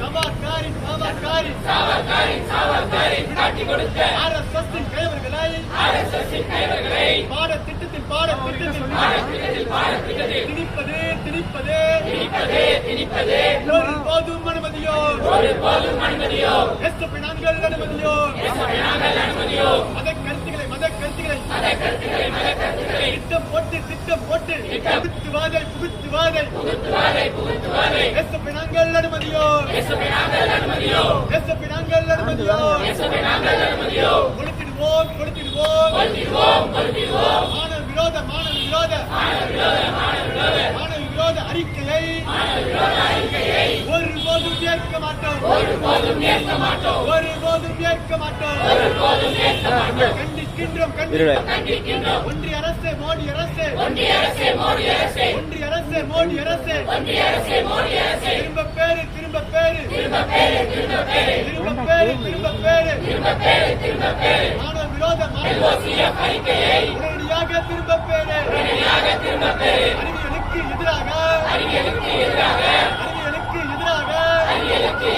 சவாக்காரின் சாவாக்காரின் RSS-இன் கைவர்களை பாடத்திட்டத்தில் பாடத்திட்டத்தில் திணிப்பது திணிப்பது ஒருபோதும் அனுமதியோ எஸ்எஃப் நான்கள் அனுமதியோ மத கருத்துக்களை மத கருத்துக்களை. போட்டு புகுத்துவாதை புகுத்துவாதை எஸ்எஃப் நான்கள் அனுமதியோ எஸ்எஃப் நான்கள் அனுமதியோ கொடுத்திடுவோம் கொடுத்திடுவோம் மாணவ விரோத மாணவ விரோத. மாணவ விரோத அறிக்கையை ஒருபோதும் ஏற்க மாட்டோம். ஒருபோதும் ஏற்க மாட்டோம். கண்டிக்கின்றோம் கண்டிக்கின்றோம். ஒன்றிய அரசு மோடி அரசு. ஒன்றிய அரசு மோடி அரசு. திரும்ப பேரு திரும்ப பேரு. திரும்ப பேரு திரும்ப பேரு. மாணவ விரோத மாணவ உடனடியாக திரும்ப பேரு. அறிவியலுக்கு எதிராக. அறிவியலுக்கு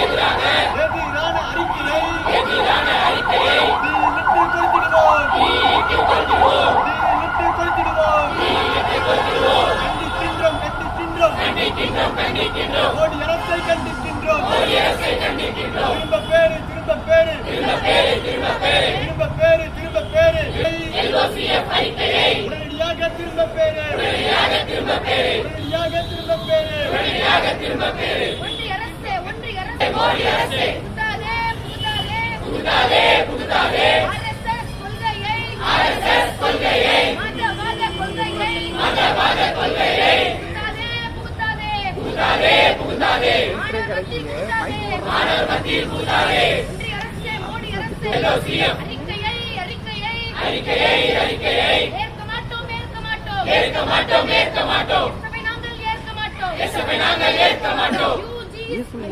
எதிராக. எதிரான அறிக்கையை. கொளுத்திடுவோம் தீயிலிட்டு கொளுத்திடுவோம் கண்டிக்கின்றோம் கண்டிக்கின்றோம் மோடி அரசை. கண்டிக்கின்றோம் திரும்ப பேரு திரும்ப பேரு திரும்ப பேரு திரும்ப பேரு உடனடியாக திரும்ப பேரு உடனடியாக திரும்ப பேரு ஒன்றிய அரசே ஒன்றிய மோடி புகுதாதே புகுதாதே ஒன்றிய அறிக்கையை மோடி அரசே அறிக்கையை அறிக்கையை ஏற்க மாட்டோம். ஏற்க மாட்டோம் ஏற்க மாட்டோம் எஸ்எஃப்ஐ நாங்கள் ஏற்க மாட்டோம் யூஜிசி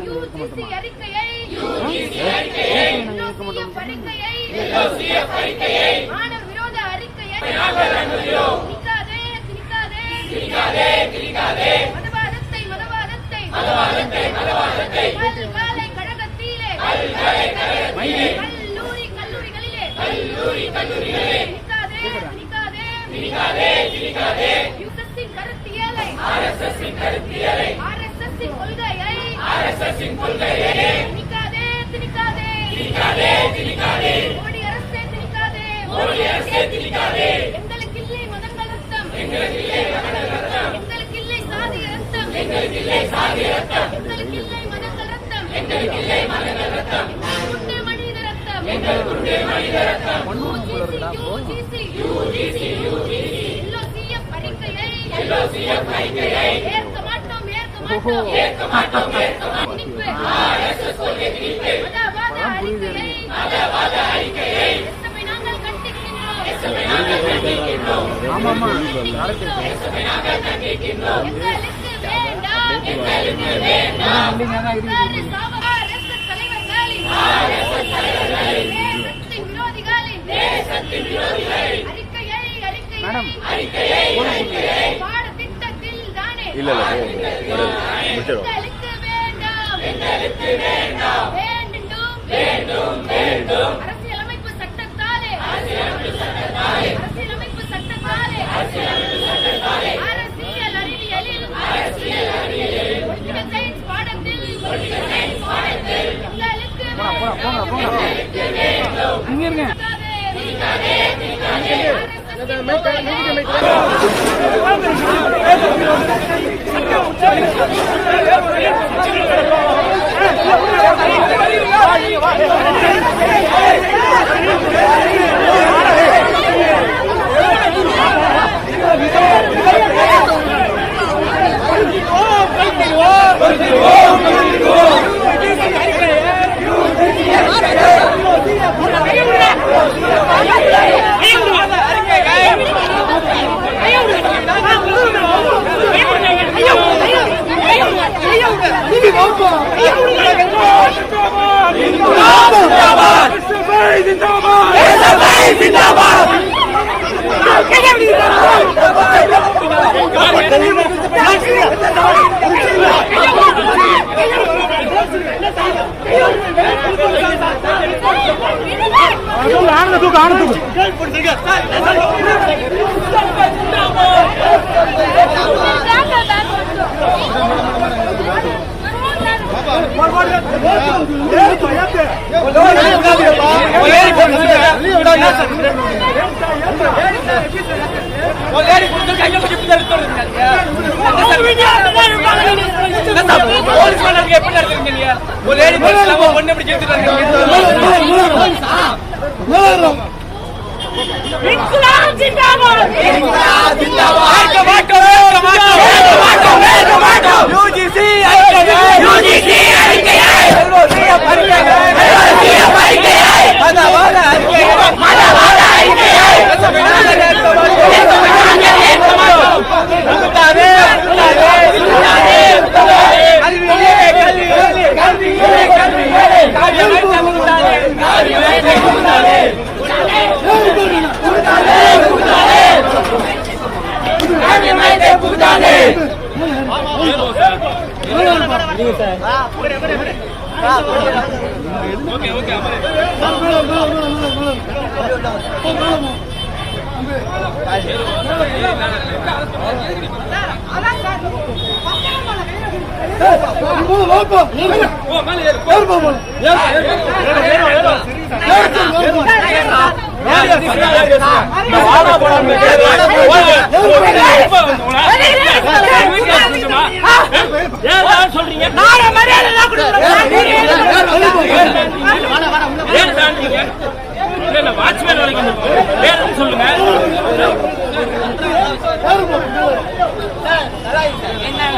அறிக்கையை LOCF அறிக்கையை மாணவர் விரோத அறிக்கையை திணிக்காதே திணிக்காதே மதவாதத்தை மதவாதத்தை. பல்கலை கழகத்திலே. கல்லூரி கல்லூரிகளிலே. திணிக்காதே யூஎஸ்ஸின் கருத்தியலை ஆர்எஸ்எஸ்ஸின் கொள்கையை. திணிக்காதே திணிக்காதே மோடி அரசே திணிக்காதே எங்களுக்கு இல்லை மதங்கள் ரத்தம் எங்களுக்கு இல்லை சாதி ரத்தம் எங்களுக்கு இல்லை மதங்கள் ரத்தம். மனித ரத்தம். அறிக்கையை அறிக்கையை அறிக்கையை பாடத்திட்டத்தில் தானே இல்ல இல்ல முடிச்சிடும் எங்களுக்கு வேண்டாம் வேண்டும் வேண்டும் அரசியலமைப்பு சட்டத்தாலே அரசியலமைப்பு சட்டத்தாலே அரசியல் அறிவியலில் பொலிட்டிக்கல் சயின்ஸ் பாடத்தில் எங்களுக்கு வேண்டும். இங்க இருங்க. திணிக்காதே, ஒண்ணு எப்படி கேட்டு அறிக்கையாய் மதவாத அறிக்கையாய் மதவாத அறிக்கையாய் சொல்றீங்க வாட்ச்மேன் வரைக்கும் சொல்லுங்க என்ன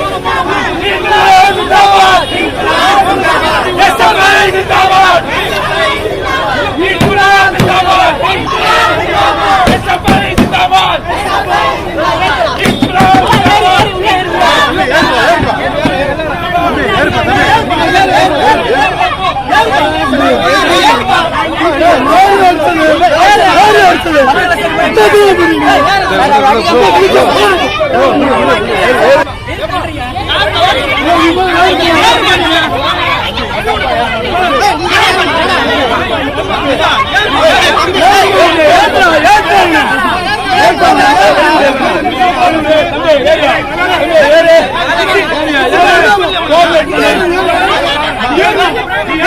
ஏறு ஏறு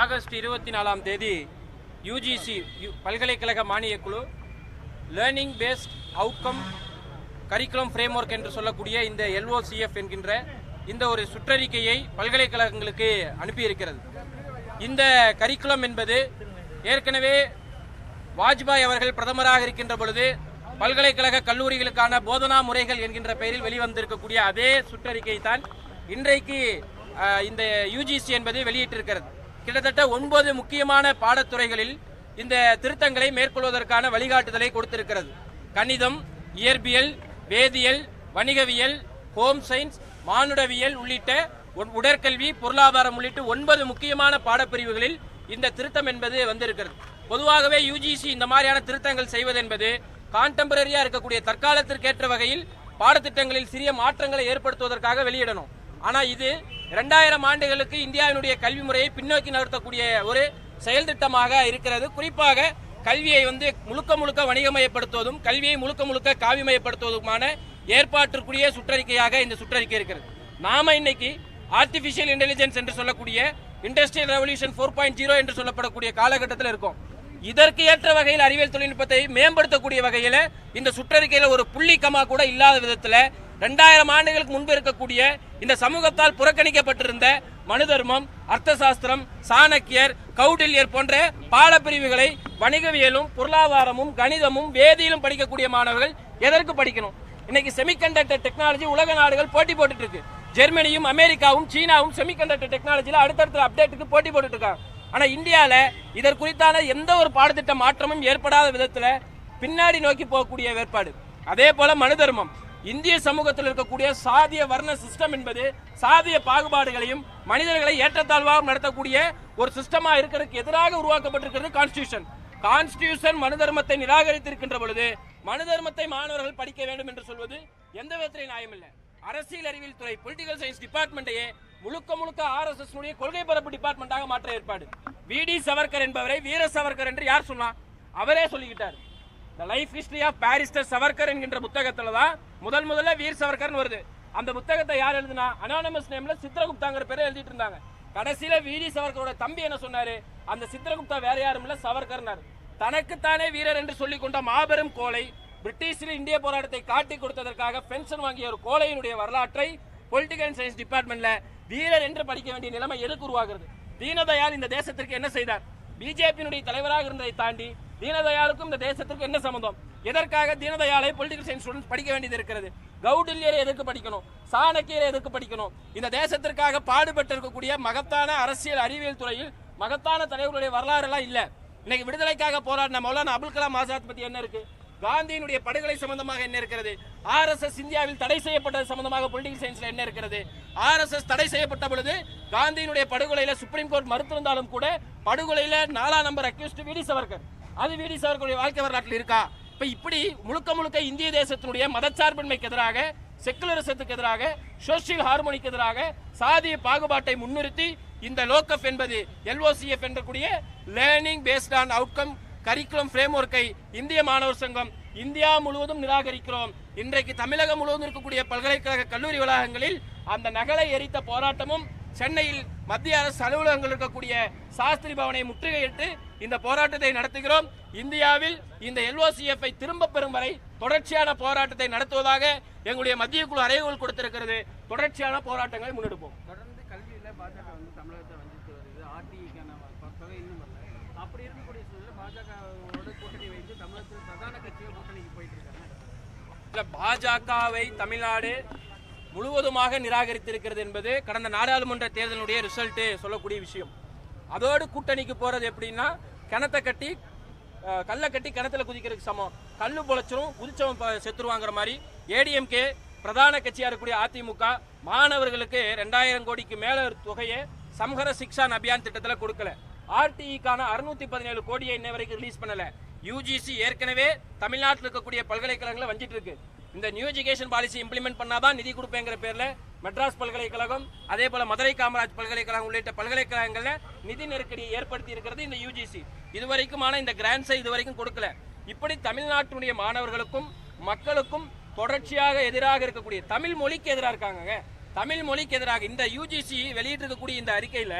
ஆகஸ்ட் இருபத்தி நாலாம் தேதி யூஜிசி பல்கலைக்கழக மானியக் குழு learning based outcome curriculum framework என்று சொல்லக்கூடிய இந்த எல்ஓசிஎஃப் என்கின்ற இந்த ஒரு சுற்றறிக்கையை பல்கலைக்கழகங்களுக்கு அனுப்பியிருக்கிறது. இந்த கரிக்குலம் என்பது ஏற்கனவே வாஜ்பாய் அவர்கள் பிரதமராக இருக்கின்ற பொழுது பல்கலைக்கழக கல்லூரிகளுக்கான போதனா முறைகள் என்கின்ற பெயரில் வெளிவந்திருக்கக்கூடிய அதே சுற்றறிக்கை தான் இன்றைக்கு இந்த யூஜிசி என்பது வெளியிட்டிருக்கிறது. கிட்டத்தட்ட ஒன்பது முக்கியமான பாடத்துறைகளில் இந்த திருத்தங்களை மேற்கொள்வதற்கான வழிகாட்டுதலை கொடுத்திருக்கிறது. கணிதம் இயற்பியல் வேதியியல் வணிகவியல் ஹோம் சயின்ஸ் மானுடவியல் உள்ளிட்ட உடற்கல்வி பொருளாதாரம் உள்ளிட்ட ஒன்பது முக்கியமான பாடப்பிரிவுகளில் இந்த திருத்தம் என்பது வந்திருக்கிறது. பொதுவாகவே யுஜிசி இந்த மாதிரியான திருத்தங்கள் செய்வது என்பது கான்டெம்பரரியாக இருக்கக்கூடிய தற்காலத்திற்கேற்ற வகையில் பாடத்திட்டங்களில் சிறிய மாற்றங்களை ஏற்படுத்துவதற்காக வெளியிடணும். ஆனால் இது இரண்டாயிரம் ஆண்டுகளுக்கு இந்தியாவினுடைய கல்வி முறையை பின்னோக்கி நகர்த்தக்கூடிய ஒரு செயல் திட்டமாக இருக்கிறது. குறிப்பாக கல்வியை வந்து முழுக்க முழுக்க வணிகமயப்படுத்துவதும் கல்வியை முழுக்க முழுக்க காவிமயப்படுத்துவதுமான ஏற்பாட்டிற்குரிய சுற்றறிக்கையாக இந்த சுற்றறிக்கை இருக்கிறது. நாம இன்னைக்கு ஆர்டிபிஷியல் இன்டெலிஜென்ஸ் என்று சொல்லக்கூடிய industrial revolution four point zero என்று சொல்லப்படக்கூடிய காலகட்டத்தில் இருக்கும். இதற்கு ஏற்ற வகையில் அறிவியல் தொழில்நுட்பத்தை மேம்படுத்தக்கூடிய வகையில் இந்த சுற்றறிக்கையில் ஒரு புள்ளி கமா கூட இல்லாத விதத்தில் ரெண்டாயிரம் ஆண்டுகளுக்கு முன்பு இருக்கக்கூடிய இந்த சமூகத்தால் புறக்கணிக்கப்பட்டிருந்த மனுதர்மம் தர்மம் அர்த்த சாஸ்திரம் சாணக்கியர் கௌடில்யர் போன்ற பாடப்பிரிவுகளை வணிகவியலும் பொருளாதாரமும் கணிதமும் வேதியிலும் படிக்கக்கூடிய மாணவர்கள் எதற்கு படிக்கணும்? இன்னைக்கு செமிகண்டக்டர் டெக்னாலஜி உலக நாடுகள் போட்டி போட்டுட்டு இருக்கு. ஜெர்மனியும் அமெரிக்காவும் சீனாவும் செமிகண்டக்டர் டெக்னாலஜியில் அடுத்தடுத்த அப்டேட்டுக்கு போட்டி போட்டுட்டு இருக்காங்க. ஆனால் இந்தியாவில் இதற்கு குறித்தான எந்த ஒரு பாடத்திட்ட மாற்றமும் ஏற்படாத விதத்தில் பின்னாடி நோக்கி போகக்கூடிய வேறுபாடு. அதே போல மனு தர்மம் இந்திய சமூகத்தில் இருக்கக்கூடிய சாதிய வர்ண சிஸ்டம் என்பது சாதிய பாகுபாடுகளையும் மனிதர்களை ஏற்றத்தாழ்வாக நடத்தக்கூடிய ஒரு சிஸ்டமா இருக்கிறதுக்கு எதிராக உருவாக்கப்பட்டிருக்கிறது கான்ஸ்டியூஷன் கான்ஸ்டியூஷன் மனு தர்மத்தை நிராகரித்திருக்கின்ற பொழுது மனு தர்மத்தை மாணவர்கள் படிக்க வேண்டும் என்று சொல்வது எந்த விதத்திலே நியாயமில்லை. அரசியல் அறிவியல் துறை பொலிட்டிகல் சயின்ஸ் டிபார்ட்மெண்ட்டையே முழுக்க முழுக்க ஆர்எஸ்எஸ் கொள்கை பரப்பு டிபார்ட்மெண்டாக மாற்ற ஏற்பாடு. விடி சவர்கர் என்பவரை வீர சவர்கர் என்று யார் சொன்னா அவரே சொல்லிக்கிட்டார். The life history of barrister Savarkar என்கின்ற புத்தகத்தில் தான் முதல் முதல்ல வீர் சவர்கர்னு வருது. அந்த புத்தகத்தை யார் எழுதுனா அனானமஸ் நேம்ல சித்ரகுப்தாங்கிற பேரை எழுதிட்டு இருந்தாங்க. கடைசியில வீடி சவர்கரோட தம்பி என்ன சொன்னாரு அந்த சித்ரகுப்தா வேற யாரும் இல்ல சவர்கர்னாரு தனக்குத்தானே வீரர் என்று சொல்லிக் கொண்ட மாபெரும் கோலை பிரிட்டிஷில் இந்திய போராட்டத்தை காட்டி கொடுத்ததற்காக பென்ஷன் வாங்கிய ஒரு கோலையினுடைய வரலாற்றை பொலிட்டிக்கல் சயின்ஸ் டிபார்ட்மெண்ட்ல வீரர் என்று படிக்க வேண்டிய நிலைமை எதுக்கு உருவாகிறது? தீனதயாள் இந்த தேசத்திற்கு என்ன செய்தார்? பிஜேபியினுடைய தலைவராக இருந்ததை தாண்டி தீனதயாளுக்கும் இந்த தேசத்திற்கு என்ன சம்பந்தம்? எதற்காக தீனதயாளை பொலிட்டிகல் சயின்ஸ் ஸ்டூடெண்ட் படிக்க வேண்டியது இருக்கிறது? கௌடில்யரை எதுக்கு படிக்கணும்? சாணக்கியரை எதுக்கு படிக்கணும்? இந்த தேசத்திற்காக பாடுபட்டு இருக்கக்கூடிய மகத்தான அரசியல் அறிவியல் துறையில் மகத்தான தலைவர்களுடைய வரலாறு எல்லாம் இன்னைக்கு விடுதலைக்காக போராடின மௌலானா அபுல் கலாம் ஆசாத் பத்தி என்ன இருக்கு? காந்தியினுடைய படுகொலை சம்பந்தமாக என்ன இருக்கிறது? ஆர்எஸ்எஸ் இந்தியாவில் தடை செய்யப்பட்டது சம்பந்தமாக பொலிட்டிகல் சயின்ஸ்ல என்ன இருக்கிறது? ஆர்எஸ்எஸ் தடை செய்யப்பட்ட பொழுது காந்தியினுடைய படுகொலையில சுப்ரீம் கோர்ட் மறுத்திருந்தாலும் கூட படுகொலையில நாலாம் நம்பர் அக்யூஸ்ட் விடி சவர்கர் அது விடி சவர்களுடைய வாழ்க்கை வரலாற்றில் இருக்கா? இப்ப இப்படி முழுக்க முழுக்க இந்திய தேசத்தினுடைய மதச்சார்பின்மைக்கு எதிராக செக்குலரிசத்துக்கு எதிராக சோசியல் ஹார்மோனிக்கு எதிராக சாதிய பாகுபாட்டை முன்னிறுத்தி இந்த லோக்கப் என்பது LOCF என்றக்கூடிய learning based on outcome curriculum frame ஒர்க்கை இந்திய மாணவர் சங்கம் இந்தியா முழுவதும் நிராகரிக்கிறோம். இன்றைக்கு தமிழகம் முழுவதும் இருக்கக்கூடிய பல்கலைக்கழக கல்லூரி வளாகங்களில் அந்த நகலை எரித்த போராட்டமும் சென்னையில் மத்திய அரசு அலுவலகங்கள் இருக்கக்கூடிய சாஸ்திரி பவனை முற்றுகையிட்டு இந்த போராட்டத்தை நடத்துகிறோம். இந்தியாவில் இந்த எல்ஓசிஎஃப்ஐ திரும்ப பெறும் வரை தொடர்ச்சியான போராட்டத்தை நடத்துவதாக எங்களுடைய மத்திய குழு அறைகோல் கொடுத்திருக்கிறது. தொடர்ச்சியான போராட்டங்களை முன்னெடுப்போம். தொடர்ந்து பாஜக வந்து தமிழகத்தை வஞ்சித்து வருது. ஆர்டிக்கான தொகை இன்னும் வரல அப்படி இருக்கக்கூடிய சூழ்நிலை பாஜகவோட கூட்டணி வைத்து தமிழகத்தில் பிரதான கட்சிகள் கூட்டணிக்கு போயிட்டு இருக்காங்க. இல்லை பாஜகவை தமிழ்நாடு முழுவதுமாக நிராகரித்திருக்கிறது என்பது கடந்த நாடாளுமன்ற தேர்தலுடைய ரிசல்ட்டு சொல்லக்கூடிய விஷயம். அதோடு கூட்டணிக்கு போகிறது எப்படின்னா கிணத்தை கட்டி கல்லை கட்டி கிணத்துல குதிக்கிறதுக்கு சமம். கல் பொழைச்சிரும் குதிச்சவன் செத்துருவாங்கிற மாதிரி ஏடிஎம்கே பிரதான கட்சியாக இருக்கக்கூடிய அதிமுக மாணவர்களுக்கு ரெண்டாயிரம் கோடிக்கு மேல ஒரு தொகையை சம்ஹர சிக்ஷான் அபியான் திட்டத்தில் கொடுக்கல. ஆர்டிஇக்கான அறுநூத்தி பதினேழு கோடியை இன்ன வரைக்கும் ரிலீஸ் பண்ணல. யூஜிசி ஏற்கனவே தமிழ்நாட்டில் இருக்கக்கூடிய பல்கலைக்கழகங்களை வஞ்சிட்டு இருக்கு. இந்த நியூ எஜுகேஷன் பாலிசி இம்ப்ளிமெண்ட் பண்ணாதான் நிதி கொடுப்பேங்கிற பேர்ல மெட்ராஸ் பல்கலைக்கழகம் அதே போல மதுரை காமராஜ் பல்கலைக்கழகம் உள்ளிட்ட பல்கலைக்கழகங்கள்ல நிதி நெருக்கடியை ஏற்படுத்தி இருக்கிறது இந்த யூஜிசி இதுவரைக்குமான இந்த கிராண்ட்ஸை இதுவரைக்கும் கொடுக்கல. இப்படி தமிழ்நாட்டினுடைய மாணவர்களுக்கும் மக்களுக்கும் தொடர்ச்சியாக எதிராக இருக்கக்கூடிய தமிழ் மொழிக்கு எதிராக இருக்காங்க தமிழ் மொழிக்கு எதிராக இந்த யூஜிசி வெளியிட்டிருக்கக்கூடிய இந்த அறிக்கையில்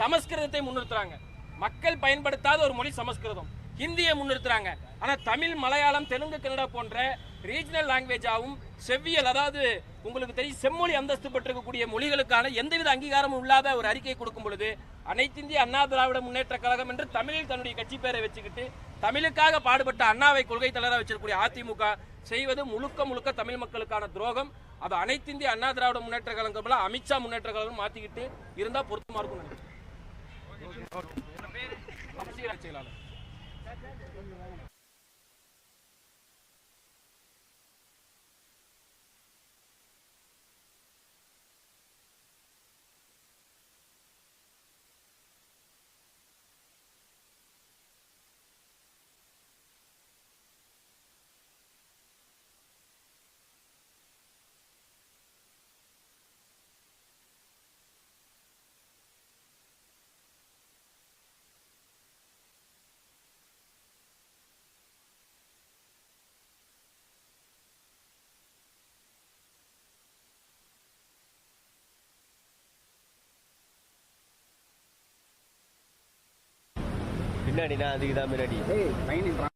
சமஸ்கிருதத்தை முன்னிறுத்துறாங்க. மக்கள் பயன்படுத்தாத ஒரு மொழி சமஸ்கிருதம். ஹிந்தியை முன்னிறுத்துறாங்க. ஆனா தமிழ் மலையாளம் தெலுங்கு கன்னடா போன்ற ரீஜனல் லாங்குவேஜாவும் செவ்வியல் அதாவது உங்களுக்கு தெரியும் செம்மொழி அந்தஸ்து பெற்றிருக்கக்கூடிய மொழிகளுக்கான எந்தவித அங்கீகாரமும் இல்லாத ஒரு அறிக்கை கொடுக்கும் பொழுது அனைத்திந்திய அண்ணா திராவிட முன்னேற்ற கழகம் என்று தமிழில் தன்னுடைய கட்சி பேரை வச்சுக்கிட்டு தமிழுக்காக பாடுபட்ட அண்ணாவை கொள்கை தலைவராக வச்சிருக்கக்கூடிய அதிமுக செய்வது முழுக்க முழுக்க தமிழ் மக்களுக்கான துரோகம். அது அனைத்திந்திய அண்ணா திராவிட முன்னேற்ற கழகம் அமித்ஷா முன்னேற்ற கழகம் மாத்திக்கிட்டு இருந்தா பொருத்தமா இருக்கும் செயலாளர். பின்னாடி நான் அதுக்கு தான் முன்னாடி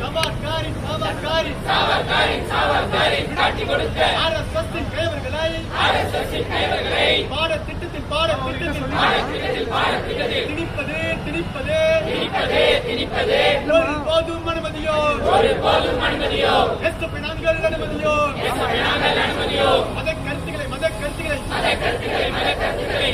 சவார்காரின் சவார்காரின் சவார்காரின் சவார்காரின் காட்டி கொடுத்த ஆர்எஸ்எஸ்ஸின் கைவர்களை ஆர்எஸ்எஸ்ஸின் கைவர்களை பாடத்திட்டத்தில் பாடத்திட்டத்தில் பாடத்திட்டத்தில் பாடத்திட்டத்தில் திணிப்பது திணிப்பது திணிப்பது திணிப்பது ஒரு போதும் அனுமதியோ ஒரு போதும் அனுமதியோ நாங்கள் அனுமதியோ நாங்கள் அனுமதியோ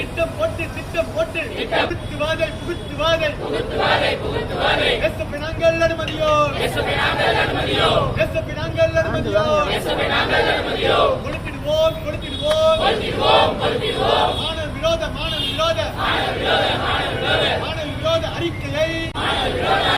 திட்டம் போட்டு திட்டம் போட்டு. புகுத்துவாதை புகுத்துவாதை புகுத்துவாதை புகுத்துவாதை எஸ்எப்பி நாங்கள் அனுமதியோ எஸ்எப்பி நாங்கள் அனுமதியோ எஸ்எப்பி நாங்கள் அனுமதியோ எஸ்எப்பி நாங்கள் அனுமதியோ கொடுத்திடுவோம் கொடுத்திடுவோம். கொடுத்திடுவோம் கொடுத்திடுவோம். மாணவ விரோத மாணவ விரோத. மாணவ விரோத மாணவ விரோத. மாணவ விரோத அறிக்கை